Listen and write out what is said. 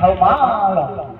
ခေါ်ပါလို့